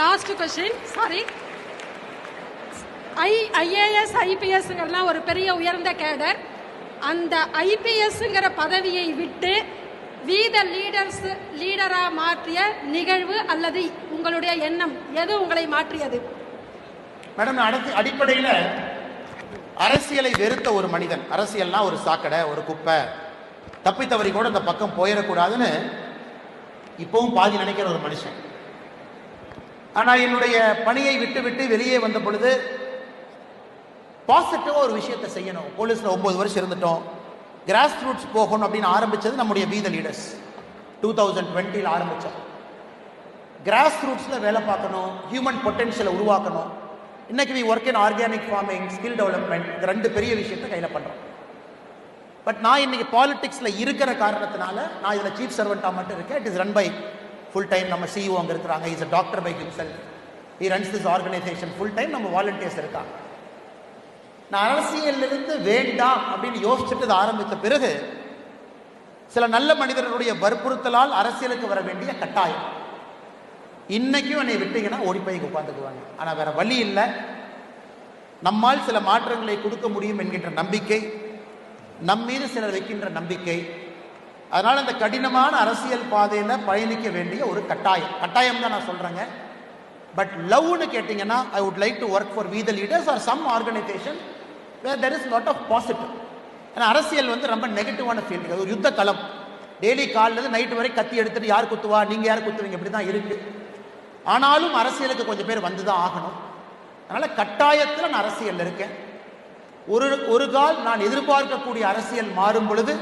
Last question sorry I IAS ஐபிஎஸ்ங்கிறதுலாம் ஒரு பெரிய உயர்ந்த கேடர். அந்த ஐபிஎஸ்ங்கிற பதவியை விட்டு வீத லீடர்ஸ் லீடராக மாற்றிய நிகழ்வு அல்லது உங்களுடைய எண்ணம் எது உங்களை மாற்றியது? மேடம் அடுத்து அடிப்படையில் அரசியலை வெறுத்த ஒரு மனிதன் அரசியல்னா ஒரு சாக்கடை ஒரு குப்பை. தப்பி தவறி கூட இந்த பக்கம் போயிடக்கூடாதுன்னு இப்பவும் பாதி நினைக்கிற ஒரு மனுஷன். ஆனால் என்னுடைய பணியை விட்டுவிட்டு வெளியே வந்த பொழுது பாசிட்டிவாக ஒரு விஷயத்தை செய்யணும். போலீஸில் ஒன்பது வருஷம் இருந்துட்டோம். கிராஸ் ரூட்ஸ் போகணும் அப்படின்னு ஆரம்பிச்சது நம்முடைய பி லீடர்ஸ் டூ தௌசண்ட் டுவெண்ட்டியில் ஆரம்பித்தோம் கிராஸ் ரூட்ஸில் வேலை பார்க்கணும் ஹியூமன் பொட்டென்ஷியலை உருவாக்கணும். இன்னைக்கு we work in organic farming skill development இந்த ரெண்டு பெரிய விஷயத்தை கையில் பண்ணுறோம் பட் நான் இன்னைக்கு பாலிடிக்ஸில் இருக்கிற காரணத்தினால நான் இதில் சீஃப் சர்வெண்ட்டாக மட்டும் இருக்கேன். It is run by full time நம்ம சிஇஓ அங்கே இருக்கிறாங்க. Is a doctor by himself he runs this organization full time நம்ம வாலண்டியர்ஸ் இருக்காங்க. நான் அரசியலிருந்து வேண்டாம் அப்படின்னு யோசிச்சுட்டு ஆரம்பித்த பிறகு சில நல்ல மனிதர்களுடைய வற்புறுத்தலால் அரசியலுக்கு வர வேண்டிய கட்டாயம். இன்னைக்கும் என்னை விட்டீங்கன்னா ஓடி போய் இங்கே உட்காந்துக்குவாங்க ஆனால் வேற வழி இல்லை. நம்மால் சில மாற்றங்களை கொடுக்க முடியும் என்கின்ற நம்பிக்கை நம்மீது சிலர் வைக்கின்ற நம்பிக்கை அதனால் இந்த கடினமான அரசியல் பாதையில் பயணிக்க வேண்டிய ஒரு கட்டாயம். கட்டாயம் தான் நான் சொல்கிறேங்க பட் லவ்னு கேட்டிங்கன்னா I would like to work for we the leaders or some organization where there is lot of positive ஏன்னா அரசியல் வந்து ரொம்ப நெகட்டிவான ஃபீல்டு அது ஒரு யுத்த களம். டெய்லி காலிலேருந்து நைட்டு வரை கத்தி எடுத்துட்டு யார் குத்துவா நீங்கள் யார் குத்துவீங்க? இப்படி தான் இருக்குது ஆனாலும் அரசியலுக்கு கொஞ்சம் பேர் வந்து தான் ஆகணும். அதனால் கட்டாயத்தில் நான் அரசியலில் இருக்கேன். ஒரு ஒரு கால் நான் எதிர்பார்க்கக்கூடிய அரசியல் மாறும் பொழுது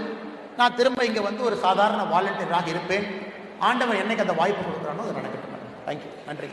நான் திரும்ப இங்கே வந்து ஒரு சாதாரண வாலண்டியராக இருப்பேன். ஆண்டவன் என்னைக்கு அந்த வாய்ப்பு கொடுக்குறானோ அது நடக்கட்டும். தேங்க்யூ நன்றி.